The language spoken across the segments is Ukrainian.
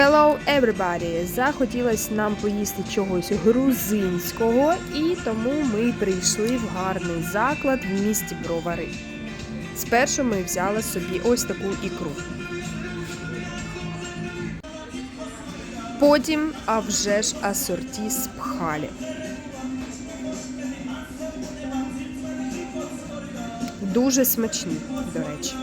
Hello everybody! Захотілося нам поїсти чогось грузинського, і тому ми прийшли в гарний заклад в місті Бровари. Спершу ми взяли собі ось таку ікру. Потім, а вже ж асорті з пхалі. Дуже смачні, до речі.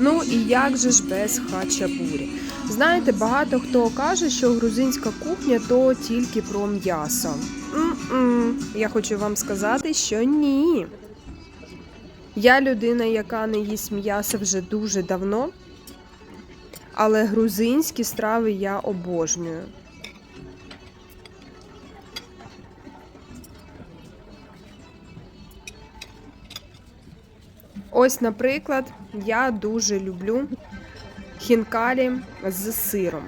Ну і як же ж без хачапурі? Знаєте, багато хто каже, що грузинська кухня то тільки про м'ясо. Я хочу вам сказати, що ні. Я людина, яка не їсть м'ясо вже дуже давно, але грузинські страви я обожнюю. Ось, наприклад, я дуже люблю хінкалі з сиром.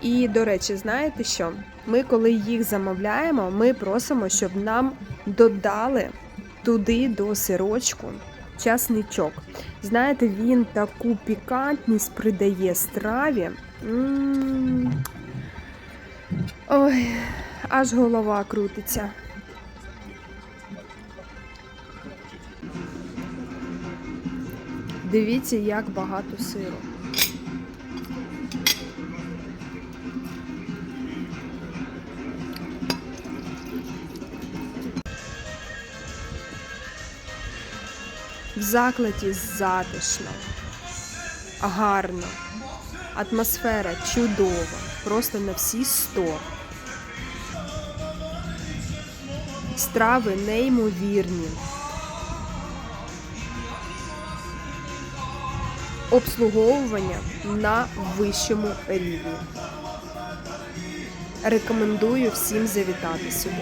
І, до речі, знаєте що? Ми, коли їх замовляємо, ми просимо, щоб нам додали туди до сирочку часничок. Знаєте, він таку пікантність придає страві. М. Ой, аж голова крутиться. Дивіться, як багато сиру. В закладі затишно, гарно, атмосфера чудова, просто на всі сто. Страви неймовірні. Обслуговування на вищому рівні. Рекомендую всім завітати сюди.